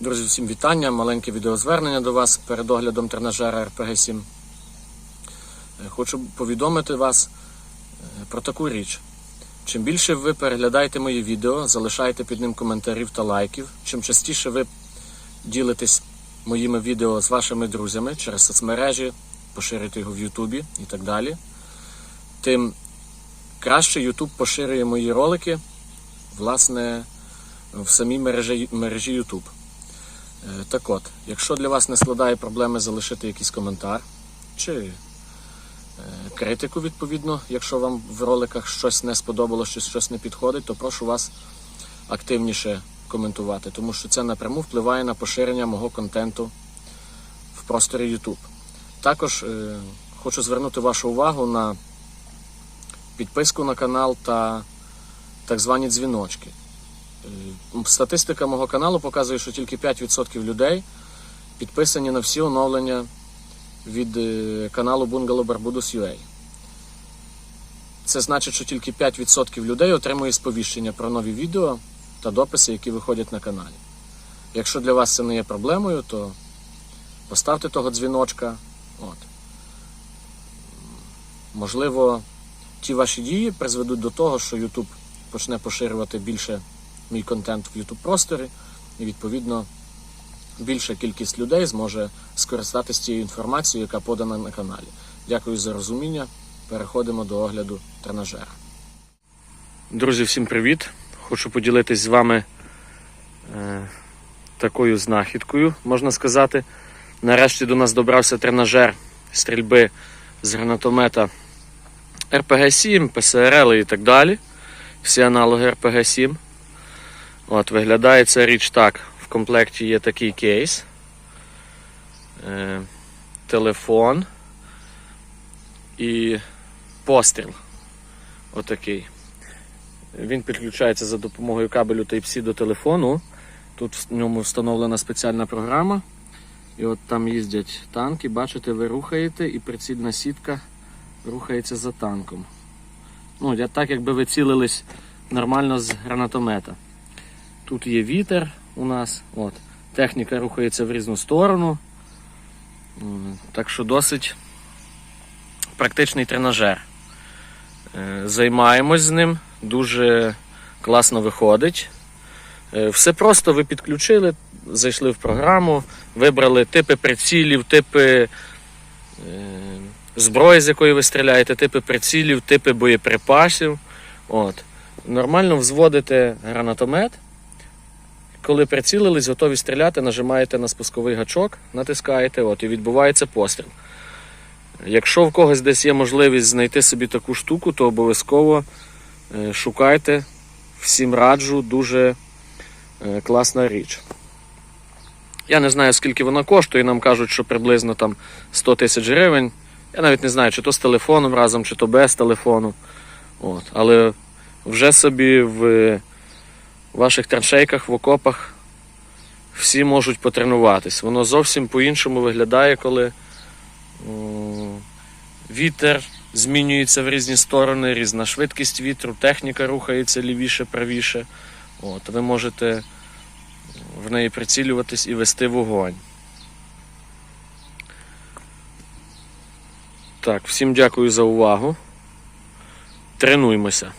Друзі, всім вітання, маленьке відеозвернення до вас перед оглядом тренажера RPG 7. Е, Хочу повідомити вас е, про таку річ. Чим більше ви переглядаєте мої відео, залишаєте під ним коментарів та лайків, чим частіше ви ділитесь моїми відео з вашими друзями через соцмережі, поширюєте його в Ютубі і так далі, тим краще YouTube поширює мої ролики, власне, в самій мережі, мережі YouTube. Е, Так от, якщо для вас не складає проблеми залишити якийсь коментар чи е, критику, відповідно, якщо вам в роликах щось не сподобалося, чи щось не підходить, то прошу вас активніше коментувати, тому що це напряму впливає на поширення мого контенту в просторі YouTube. Також е, хочу звернути вашу увагу на підписку на канал та так звані дзвіночки. Статистика мого каналу показує, що тільки 5% людей підписані на всі оновлення від е, каналу Bungalow Barbudos UA. Це значить, що тільки 5% людей отримує сповіщення про нові відео та дописи, які виходять на каналі. Якщо для вас це не є проблемою, то поставте того дзвіночка. От. Можливо, ті ваші дії призведуть до того, що YouTube почне поширювати більше мій контент в YouTube просторі, і відповідно більша кількість людей зможе скористатися цією інформацією, яка подана на каналі. Дякую за розуміння. Переходимо до огляду тренажера. Друзі, всім привіт! Хочу поділитись з вами е, такою знахідкою, можна сказати. Нарешті до нас добрався тренажер стрільби з гранатомета РПГ-7, ПСРЛ і так далі. Всі аналоги РПГ-7. От, виглядає ця річ так. В комплекті є такий кейс, е, телефон і постріл. Отакий. Він підключається за допомогою кабелю Type-C до телефону. Тут в ньому встановлена спеціальна програма. І от там їздять танки, бачите, ви рухаєте і прицільна сітка рухається за танком. Ну, так, якби ви цілились нормально з гранатомета. Тут є вітер у нас. От. Техніка рухається в різну сторону. Так що досить практичний тренажер. Е, Займаємось з ним, дуже класно виходить. Е, Все просто ви підключили, зайшли в програму, вибрали типи прицілів, типи е, зброї, з якої ви стріляєте, типи прицілів, типи боєприпасів. От. Нормально взводите гранатомет. Коли прицілились, готові стріляти, нажимаєте на спусковий гачок, натискаєте, от, і відбувається постріл. Якщо в когось десь є можливість знайти собі таку штуку, то обов'язково е, шукайте. Всім раджу, дуже е, класна річ. Я не знаю, скільки вона коштує, нам кажуть, що приблизно там 100 тисяч гривень. Я навіть не знаю, чи то з телефоном разом, чи то без телефону. От. Але вже собі в ваших траншейках, в окопах всі можуть потренуватись. Воно зовсім по-іншому виглядає, коли вітер змінюється в різні сторони, різна швидкість вітру, техніка рухається лівіше, правіше. От, ви можете в неї прицілюватись і вести вогонь. Так, всім дякую за увагу. Тренуймося.